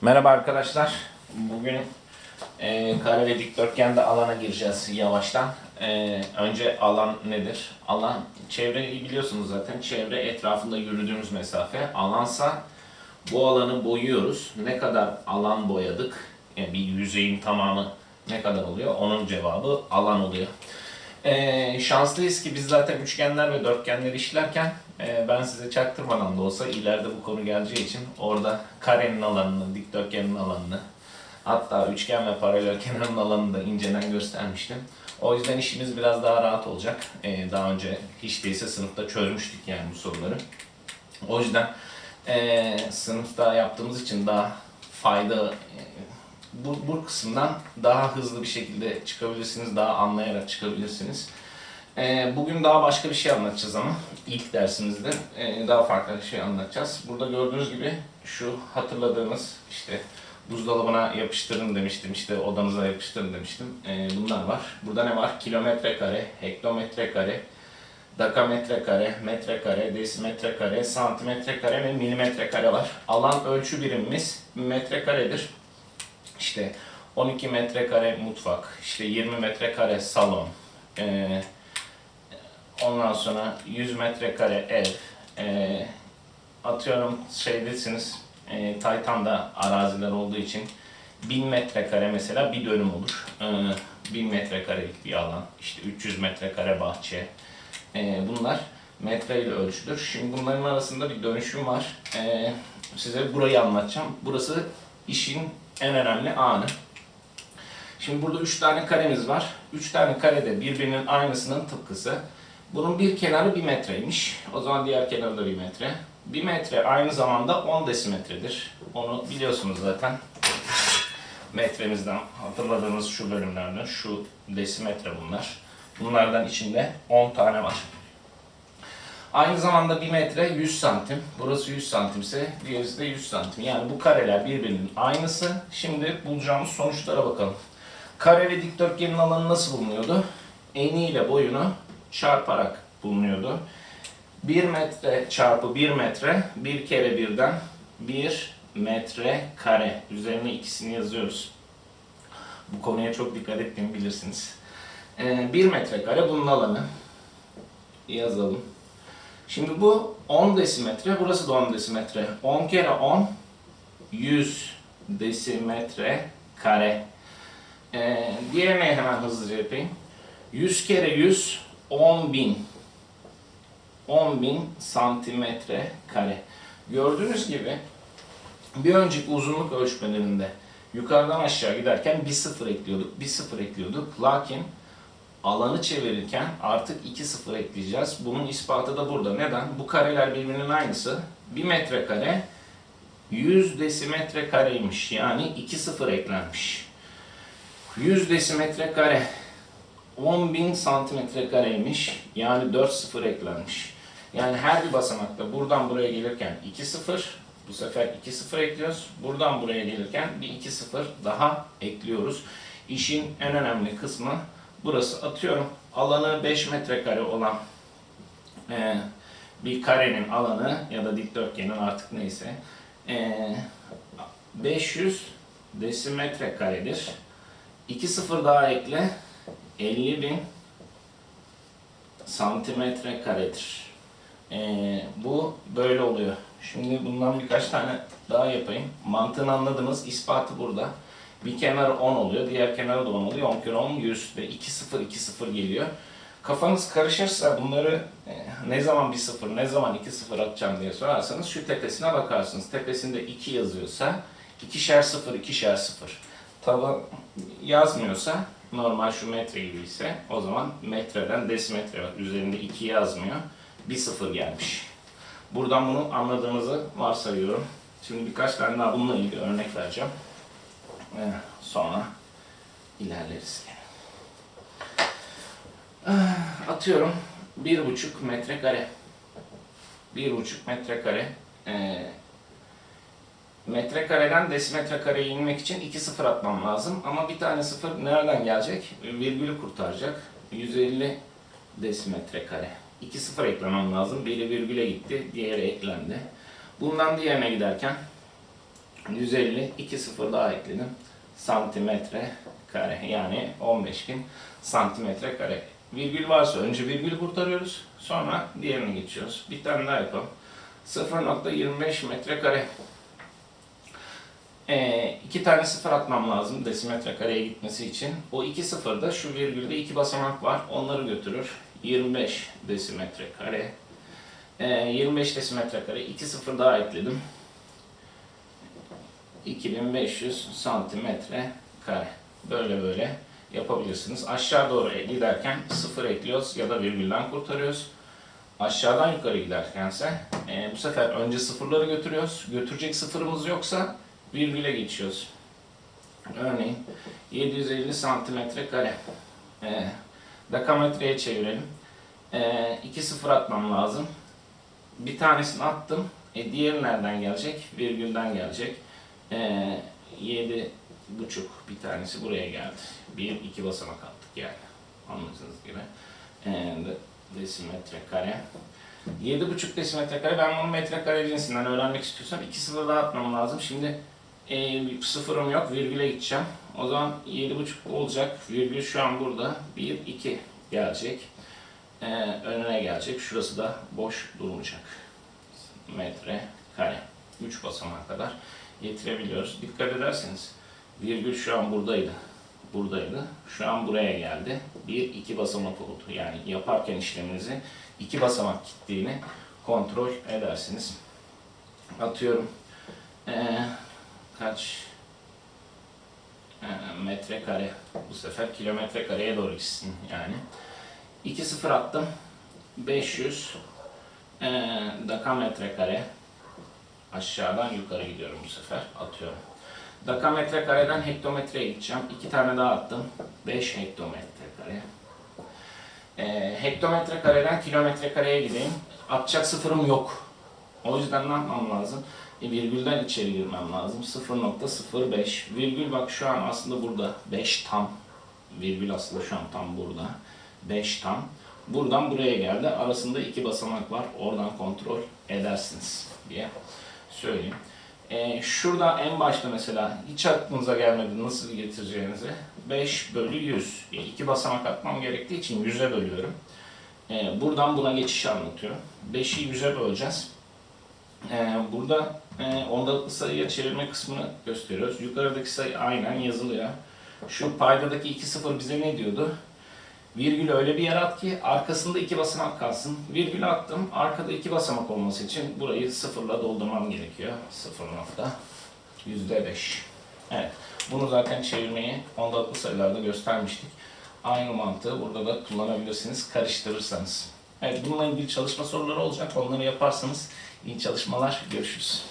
Merhaba arkadaşlar. Bugün e, kare ve dikdörtgende alana gireceğiz yavaştan. E, önce alan nedir? Alan, çevreyi biliyorsunuz zaten. Çevre etrafında yürüdüğümüz mesafe. Alansa bu alanı boyuyoruz. Ne kadar alan boyadık? Yani bir yüzeyin tamamı ne kadar oluyor? Onun cevabı alan oluyor. Ee, şanslıyız ki biz zaten üçgenler ve dörtgenler işlerken e, ben size çaktırmadan da olsa ileride bu konu geleceği için orada karenin alanını, dikdörtgenin alanını hatta üçgen ve paralel kenarın alanını da inceden göstermiştim. O yüzden işimiz biraz daha rahat olacak. Ee, daha önce hiç değilse sınıfta çözmüştük yani bu soruları. O yüzden e, sınıfta yaptığımız için daha fayda e, bu, bu kısımdan daha hızlı bir şekilde çıkabilirsiniz, daha anlayarak çıkabilirsiniz. Ee, bugün daha başka bir şey anlatacağız ama ilk dersimizde e, daha farklı bir şey anlatacağız. Burada gördüğünüz gibi şu hatırladığınız işte buzdolabına yapıştırın demiştim, işte odanıza yapıştırın demiştim. Ee, bunlar var. Burada ne var? Kilometre kare, hektometre kare, dakametre kare, metre kare, desimetre kare, santimetre kare ve milimetre kare var. Alan ölçü birimimiz metre karedir. İşte 12 metrekare mutfak, işte 20 metrekare salon, ee, ondan sonra 100 metrekare ev, ee, atıyorum şeydesiniz, e, Titan'da araziler olduğu için 1000 metrekare mesela bir dönüm olur. Ee, 1000 metrekarelik bir alan, işte 300 metrekare bahçe, ee, bunlar metre ile ölçülür. Şimdi bunların arasında bir dönüşüm var. Ee, size burayı anlatacağım. Burası işin en önemli anı. Şimdi burada 3 tane karemiz var. 3 tane kare de birbirinin aynısının tıpkısı. Bunun bir kenarı 1 metreymiş. O zaman diğer kenarı da 1 metre. 1 metre aynı zamanda 10 desimetredir. Onu biliyorsunuz zaten. Metremizden hatırladığınız şu bölümlerden şu desimetre bunlar. Bunlardan içinde 10 tane var. Aynı zamanda 1 metre 100 santim. Burası 100 santimse diğerisi de 100 santim. Yani bu kareler birbirinin aynısı. Şimdi bulacağımız sonuçlara bakalım. Kare ve dikdörtgenin alanı nasıl bulunuyordu? Eni ile boyunu çarparak bulunuyordu. 1 metre çarpı 1 metre, bir kere birden 1 metre kare. Üzerine ikisini yazıyoruz. Bu konuya çok dikkat ettiğimi bilirsiniz. 1 metre kare bunun alanı. Yazalım. Şimdi bu 10 desimetre, burası da 10 desimetre. 10 kere 10, 100 desimetre kare. Ee, diğerini hemen hızlıca yapayım. 100 kere 100, 10 bin. 10 bin santimetre kare. Gördüğünüz gibi bir önceki uzunluk ölçmelerinde yukarıdan aşağı giderken bir sıfır ekliyorduk, bir sıfır ekliyorduk. Lakin alanı çevirirken artık 2 sıfır ekleyeceğiz. Bunun ispatı da burada. Neden? Bu kareler birbirinin aynısı. 1 metrekare 100 desimetre kareymiş. Yani 2 sıfır eklenmiş. 100 desimetre kare 10.000 santimetre kareymiş. Yani 4 sıfır eklenmiş. Yani her bir basamakta buradan buraya gelirken 2 sıfır. Bu sefer 2 sıfır ekliyoruz. Buradan buraya gelirken bir 2 sıfır daha ekliyoruz. İşin en önemli kısmı Burası atıyorum alanı 5 metrekare olan e, bir karenin alanı ya da dikdörtgenin artık neyse e, 500 desimetre karedir. 2 sıfır daha ekle 50 bin santimetre karedir. E, bu böyle oluyor. Şimdi bundan birkaç tane daha yapayım. Mantığını anladınız. ispatı burada. Bir kenarı 10 oluyor, diğer kenarı da 10 oluyor. 10 kere 10 100 ve 2 0 2 0 geliyor. Kafanız karışırsa bunları e, ne zaman bir 0, ne zaman 2 0 atacağım diye sorarsanız şu tepesine bakarsınız. Tepesinde 2 yazıyorsa ikişer 0, ikişer 0. Tava yazmıyorsa normal şu metre gibi ise o zaman metreden desimetre var. Üzerinde 2 yazmıyor. Bir 0 gelmiş. Buradan bunu anladığınızı varsayıyorum. Şimdi birkaç tane daha bununla ilgili örnek vereceğim. Ve sonra ilerleriz gene. Atıyorum bir buçuk metrekare. Bir buçuk metrekare. Ee, metrekareden desimetre kareye inmek için iki sıfır atmam lazım. Ama bir tane sıfır nereden gelecek? Virgülü kurtaracak. 150 desimetre kare. İki sıfır eklemem lazım. Biri virgüle gitti, diğeri eklendi. Bundan diğerine giderken 150, 2 sıfır daha ekledim. Santimetre kare yani 15.000 santimetre kare. Virgül varsa önce virgül kurtarıyoruz. Sonra diğerine geçiyoruz. Bir tane daha yapalım. 0.25 metrekare. Ee, iki tane sıfır atmam lazım desimetre kareye gitmesi için. O iki sıfırda şu virgülde iki basamak var. Onları götürür. 25 desimetre kare. Ee, 25 desimetre kare. iki sıfır daha ekledim. 2500 santimetre kare. Böyle böyle yapabilirsiniz. Aşağı doğru giderken sıfır ekliyoruz ya da virgülden kurtarıyoruz. Aşağıdan yukarı giderkense e, bu sefer önce sıfırları götürüyoruz. Götürecek sıfırımız yoksa virgüle geçiyoruz. Örneğin 750 santimetre kare. E, dekametreye çevirelim. E, iki sıfır atmam lazım. Bir tanesini attım. E, diğeri nereden gelecek? Virgülden gelecek. E, yedi buçuk bir tanesi buraya geldi. Bir iki basamak attık yani. Anladığınız gibi. E, de- desimetre kare. 7,5 desimetre kare. Ben bunu metrekare cinsinden öğrenmek istiyorsam iki sıfır daha atmam lazım. Şimdi e, sıfırım yok. Virgüle gideceğim. O zaman 7,5 olacak. Virgül şu an burada. 1, 2 gelecek. E, önüne gelecek. Şurası da boş durmayacak. Metre kare. 3 basamağa kadar getirebiliyoruz. Dikkat ederseniz virgül şu an buradaydı. Buradaydı. Şu an buraya geldi. Bir, iki basamak oldu. Yani yaparken işleminizi iki basamak gittiğini kontrol edersiniz. Atıyorum. Ee, kaç ee, metrekare bu sefer kilometre kareye doğru gitsin yani. 2 sıfır attım. 500 ee, dekametre kare aşağıdan yukarı gidiyorum bu sefer atıyorum. Dekametre kareden hektometreye gideceğim. İki tane daha attım. 5 hektometre kare. Ee, hektometre kareden kilometre kareye gideyim. Atacak sıfırım yok. O yüzden ne yapmam lazım? E, virgülden içeri girmem lazım. 0.05. Virgül bak şu an aslında burada. 5 tam. Virgül aslında şu an tam burada. 5 tam. Buradan buraya geldi. Arasında iki basamak var. Oradan kontrol edersiniz diye söyleyeyim. Ee, şurada en başta mesela hiç aklınıza gelmedi nasıl getireceğinizi. 5 bölü 100. E, iki basamak atmam gerektiği için 100'e bölüyorum. Ee, buradan buna geçişi anlatıyorum. 5'i 100'e böleceğiz. Ee, burada e, ondalıklı sayıya çevirme kısmını gösteriyoruz. Yukarıdaki sayı aynen yazılıyor. Şu paydadaki 2 sıfır bize ne diyordu? Virgül öyle bir yer at ki arkasında iki basamak kalsın. Virgül attım. Arkada iki basamak olması için burayı sıfırla doldurmam gerekiyor. Sıfır nokta. Yüzde beş. Evet. Bunu zaten çevirmeyi ondalıklı sayılarda göstermiştik. Aynı mantığı burada da kullanabilirsiniz karıştırırsanız. Evet bununla ilgili çalışma soruları olacak. Onları yaparsanız iyi çalışmalar. Görüşürüz.